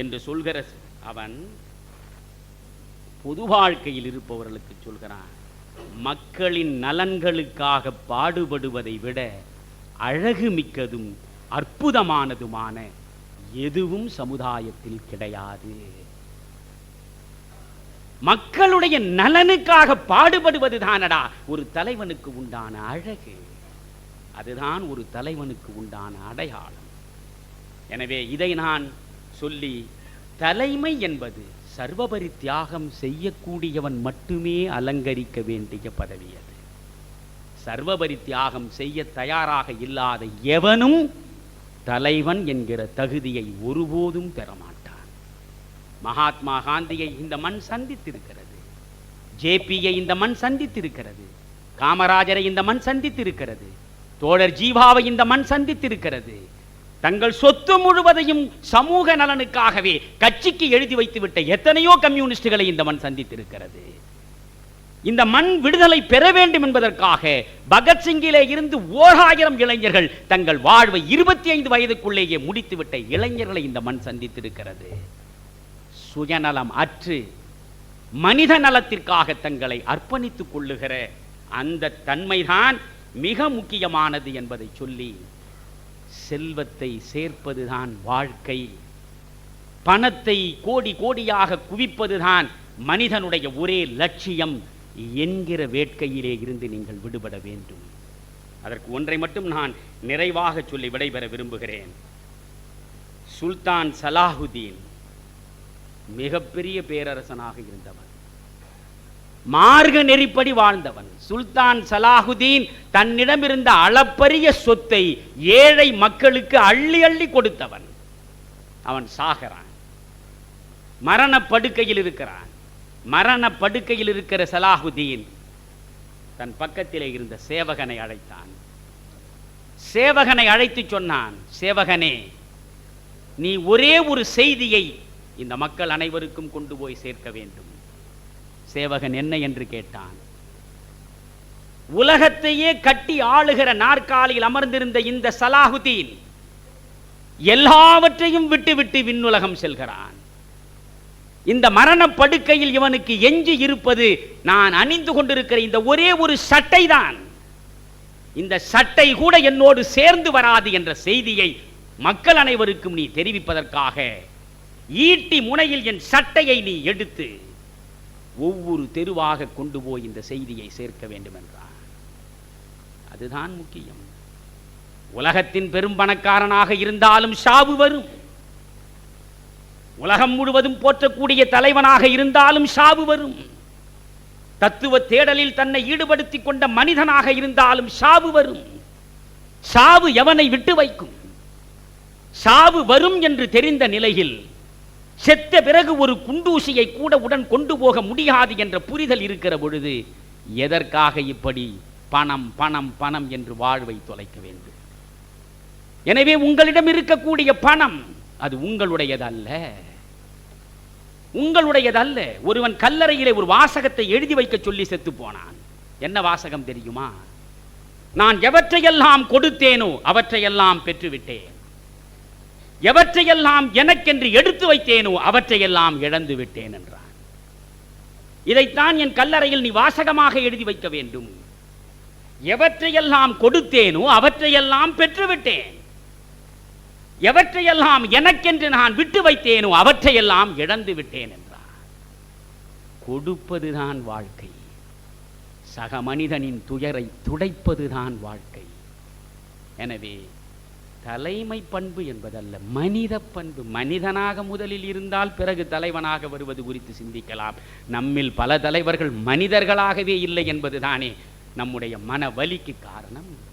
என்று சொல்கிற அவன் பொது வாழ்க்கையில் இருப்பவர்களுக்கு சொல்கிறான் மக்களின் நலன்களுக்காக பாடுபடுவதை விட அழகு மிக்கதும் அற்புதமானதுமான எதுவும் சமுதாயத்தில் கிடையாது. மக்களுடைய நலனுக்காக பாடுபடுவது தானடா ஒரு தலைவனுக்கு உண்டான அழகு. அதுதான் ஒரு தலைவனுக்கு உண்டான அடையாளம். எனவே இதை நான் சொல்லி தலைமை என்பது சர்வபரி தியாகம் செய்யக்கூடியவன் மட்டுமே அலங்கரிக்க வேண்டிய பதவி அது. சர்வபரி தியாகம் செய்ய தயாராக இல்லாத எவனும் தலைவன் என்கிற தகுதியை ஒருபோதும் பெறமாட்டான். மகாத்மா காந்தியை இந்த மண் சந்தித்திருக்கிறது. ஜேபியை இந்த மண் சந்தித்திருக்கிறது. காமராஜரை இந்த மண் சந்தித்திருக்கிறது. தோழர் ஜீவாவை இந்த மண் சந்தித்திருக்கிறது. தங்கள் சொத்து முழுவதையும் சமூக நலனுக்காகவே கட்சிக்கு எழுதி வைத்துவிட்ட எத்தனையோ கம்யூனிஸ்டுகளை இந்த மண் சந்தித்திருக்கிறது. இந்த மண் விடுதலை பெற வேண்டும் என்பதற்காக பகத்சிங்கிலே இருந்து ஓராயிரம் இளைஞர்கள் தங்கள் வாழ்வை இருபத்தி ஐந்து வயதுக்குள்ளேயே முடித்துவிட்ட இளைஞர்களை இந்த மண் சந்தித்திருக்கிறது. சுயநலம் அற்று மனித நலத்திற்காக தங்களை அர்ப்பணித்துக் கொள்ளுகிற அந்த தன்மைதான் மிக முக்கியமானது என்பதை சொல்லி செல்வத்தை சேர்ப்பதுதான் வாழ்க்கை. பணத்தை கோடி கோடியாக குவிப்பதுதான் மனிதனுடைய ஒரே லட்சியம். என்கிற வேட்கையிலே இருந்து நீங்கள் விடுபட வேண்டும். அதற்கு ஒன்றை மட்டும் நான் நிறைவாக சொல்லி விடைபெற விரும்புகிறேன். சுல்தான் சலாஹுதீன் மிகப்பெரிய பேரரசனாக இருந்தவன் மார்க நெறிப்படி வாழ்ந்தவன். சுல்தான் சலாஹுதீன் தன்னிடம் இருந்த அளப்பரிய சொத்தை ஏழை மக்களுக்கு அள்ளி அள்ளி கொடுத்தவன். அவன் சாகிறான் மரண படுக்கையில் இருக்கிறான். மரண படுக்கையில் இருக்கிற சலாஹுதீன் தன் பக்கத்திலே இருந்த சேவகனை அழைத்தான். சேவகனை அழைத்து சொன்னான் சேவகனே நீ ஒரே ஒரு செய்தியை இந்த மக்கள் அனைவருக்கும் கொண்டு போய் சேர்க்க வேண்டும். சேவகன் என்ன என்று கேட்டான். உலகத்தையே கட்டி ஆளுகிற நாற்காலியில் அமர்ந்திருந்த இந்த சலாஹுதீன் எல்லாவற்றையும் விட்டுவிட்டு விண்ணுலகம் செல்கிறான். இந்த மரண படுக்கையில் இவனுக்கு எஞ்சி இருப்பது நான் அணிந்து கொண்டிருக்கிற இந்த ஒரே ஒரு சட்டை தான் இந்த சட்டை கூட என்னோடு சேர்ந்து வராது என்ற செய்தியை மக்கள் அனைவருக்கும் நீ தெரிவிப்பதற்காக ஈட்டி முனையில் என் சட்டையை நீ எடுத்து ஒவ்வொரு தெருவாக கொண்டு போய் இந்த செய்தியை சேர்க்க வேண்டும் என்றார் அதுதான் முக்கியம். உலகத்தின் பெரும் பணக்காரனாக இருந்தாலும் சாவு வரும். உலகம் முழுவதும் போற்றக்கூடிய தலைவனாக இருந்தாலும் சாவு வரும். தத்துவ தேடலில் தன்னை ஈடுபடுத்திக் கொண்ட மனிதனாக இருந்தாலும் சாவு வரும். சாவு எவனை விட்டு வைக்கும்? சாவு வரும் என்று தெரிந்த நிலையில் செத்த பிறகு ஒரு குண்டூசியை கூட உடன் கொண்டு போக முடியாது என்ற புரிதல் இருக்கிற பொழுது எதற்காக இப்படி பணம் பணம் பணம் என்று வாழ்வை தொலைக்க வேண்டும்? எனவே உங்களிடம் இருக்கக்கூடிய பணம் அது உங்களுடையதல்ல. உங்களுடையதல்ல. ஒருவன் கல்லறையிலே ஒரு வாசகத்தை எழுதி வைக்க சொல்லி செத்து போனான். என்ன வாசகம் தெரியுமா? நான் எவற்றையெல்லாம் கொடுத்தேனோ அவற்றையெல்லாம் பெற்றுவிட்டேன். எவற்றையெல்லாம் எனக்கென்று எடுத்து வைத்தேனோ அவற்றையெல்லாம் இழந்து விட்டேன் என்றான். இதைத்தான் என் கல்லறையில் நீ வாசகமாக எழுதி வைக்க வேண்டும். எவற்றையெல்லாம் கொடுத்தேனோ அவற்றையெல்லாம் பெற்றுவிட்டேன். எவற்றையெல்லாம் எனக்கென்று நான் விட்டு வைத்தேனோ அவற்றையெல்லாம் இழந்து விட்டேன் என்றார் கொடுப்பதுதான் வாழ்க்கை. சக மனிதனின் துயரை துடைப்பதுதான் வாழ்க்கை. எனவே தலைமை பண்பு என்பதல்ல மனித பண்பு. மனிதனாக முதலில் இருந்தால் பிறகு தலைவனாக வருவது குறித்து சிந்திக்கலாம். நம்மில் பல தலைவர்கள் மனிதர்களாகவே இல்லை என்பது தானே நம்முடைய மன வலிக்கு காரணம்.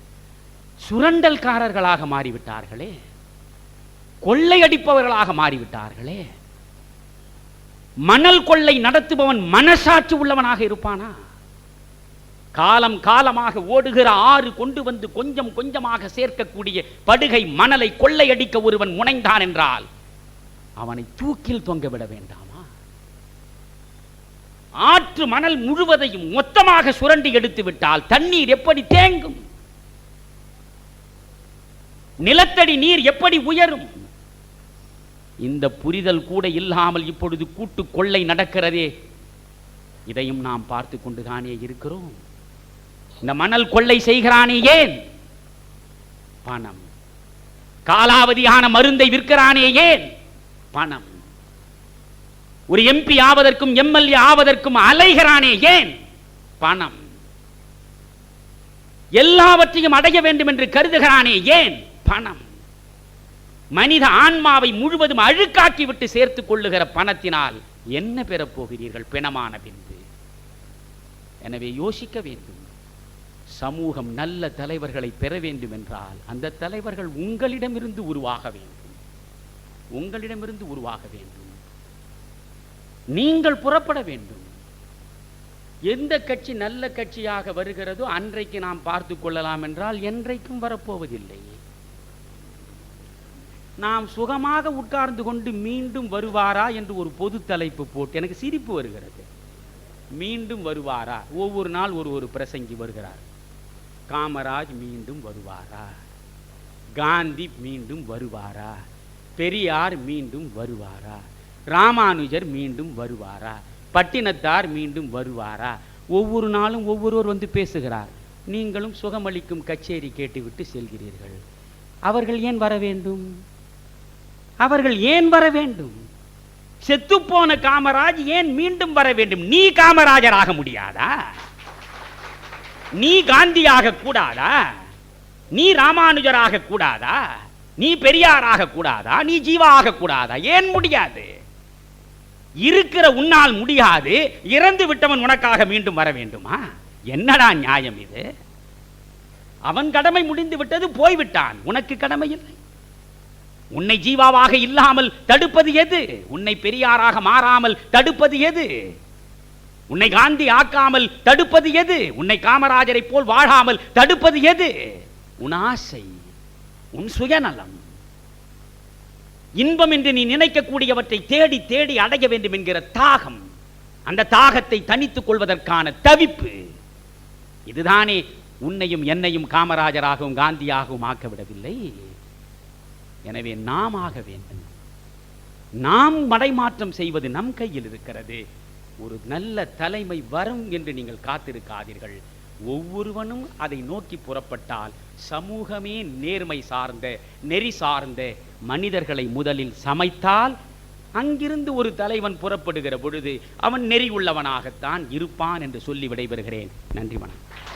சுரண்டல்காரர்களாக மாறிவிட்டார்களே. கொள்ளையடிப்பவர்களாக மாறிவிட்டார்களே. மணல் கொள்ளை நடத்துபவன் மனசாட்சி உள்ளவனாக இருப்பானா? காலம் காலமாக ஓடுகிற ஆறு கொண்டு வந்து கொஞ்சம் கொஞ்சமாக சேர்க்கக்கூடிய படுகை மணலை கொள்ளையடிக்க ஒருவன் முனைந்தான் என்றால் அவனை தூக்கில் தொங்க விட வேண்டாமா? ஆற்று மணல் முழுவதையும் மொத்தமாக சுரண்டி எடுத்து விட்டால் தண்ணீர் எப்படி தேங்கும்? நிலத்தடி நீர் எப்படி உயரும்? இந்த புரிதல் கூட இல்லாமல் இப்பொழுது கூட்டு கொள்ளை நடக்கிறதே இதையும் நாம் பார்த்து கொண்டுதானே இருக்கிறோம். இந்த மணல் கொள்ளை செய்கிறானே ஏன்? பணம். காலாவதியான மருந்தை விற்கிறானே ஏன்? பணம். ஒரு எம்பி ஆவதற்கும் எம்எல்ஏ ஆவதற்கும் அலைகிறானே ஏன்? பணம். எல்லாவற்றையும் அடைய வேண்டும் என்று கருதுகிறானே ஏன்? பணம். மனித ஆன்மாவை முழுவதும் அழுக்காக்கி விட்டு சேர்த்துக் கொள்ளுகிற பணத்தினால் என்ன பெறப்போகிறீர்கள் பிணமான பின்பு? எனவே யோசிக்க வேண்டும். சமூகம் நல்ல தலைவர்களை பெற வேண்டும் என்றால் அந்த தலைவர்கள் உங்களிடமிருந்து உருவாக வேண்டும். உங்களிடமிருந்து உருவாக வேண்டும். நீங்கள் புறப்பட வேண்டும். எந்த கட்சி நல்ல கட்சியாக வருகிறதோ அன்றைக்கு நாம் பார்த்து கொள்ளலாம் என்றால் என்றைக்கும் வரப்போவதில்லை. நாம் சுகமாக உட்கார்ந்து கொண்டு மீண்டும் வருவாரா என்று ஒரு பொது தலைப்பு போட்டு எனக்கு சிரிப்பு வருகிறது. மீண்டும் வருவாரா? ஒவ்வொரு நாள் ஒரு ஒரு பிரசங்கி வருகிறார். காமராஜ் மீண்டும் வருவாரா? காந்தி மீண்டும் வருவாரா? பெரியார் மீண்டும் வருவாரா? ராமானுஜர் மீண்டும் வருவாரா? பட்டினத்தார் மீண்டும் வருவாரா? ஒவ்வொரு நாளும் ஒவ்வொருவர் வந்து பேசுகிறார். நீங்களும் சுகமளிக்கும் கச்சேரி கேட்டுவிட்டு செல்கிறீர்கள். அவர்கள் ஏன் வர வேண்டும்? அவர்கள் ஏன் வர வேண்டும்? செத்துப்போன காமராஜ் ஏன் மீண்டும் வர வேண்டும்? நீ காமராஜர் ஆக முடியாதா? நீ காந்தியாக கூடாதா? நீ ராமானுஜராக கூடாதா? நீ பெரியாராக கூடாதா? நீ ஜீவா ஆக கூடாதா? ஏன் முடியாது? இருக்கிற உன்னால் முடியாது. இறந்து விட்டவன் உனக்காக மீண்டும் வர வேண்டுமா? என்னடா நியாயம் இது? அவன் கடமை முடிந்து விட்டது போய்விட்டான். உனக்கு கடமை இல்லை. உன்னை ஜீவாவாக இல்லாமல் தடுப்பது எது? உன்னை பெரியாராக மாறாமல் தடுப்பது எது? உன்னை காந்தி ஆக்காமல் தடுப்பது எது? உன்னை காமராஜரை போல் வாழாமல் தடுப்பது எது? உன் ஆசை உன் சுயநலம். இன்பம் என்று நீ நினைக்கக்கூடியவற்றை தேடி தேடி அடைய வேண்டும் என்கிற தாகம் அந்த தாகத்தை தனித்துக் கொள்வதற்கான தவிப்பு. இதுதானே உன்னையும் என்னையும் காமராஜராகவும் காந்தியாகவும் ஆக்க விடவில்லை எனவே நாம் ஆக வேண்டும். நாம் மடைமாற்றம் செய்வது நம் கையில் இருக்கிறது. ஒரு நல்ல தலைமை வரும் என்று நீங்கள் காத்திருக்காதீர்கள். ஒவ்வொருவனும் அதை நோக்கி புறப்பட்டால் சமூகமே நேர்மை சார்ந்த நெறி சார்ந்த மனிதர்களை முதலில் சமைத்தால் அங்கிருந்து ஒரு தலைவன் புறப்படுகிற பொழுது அவன் நெறி உள்ளவனாகத்தான் இருப்பான் என்று சொல்லி விடைபெறுகிறேன். நன்றி வணக்கம்.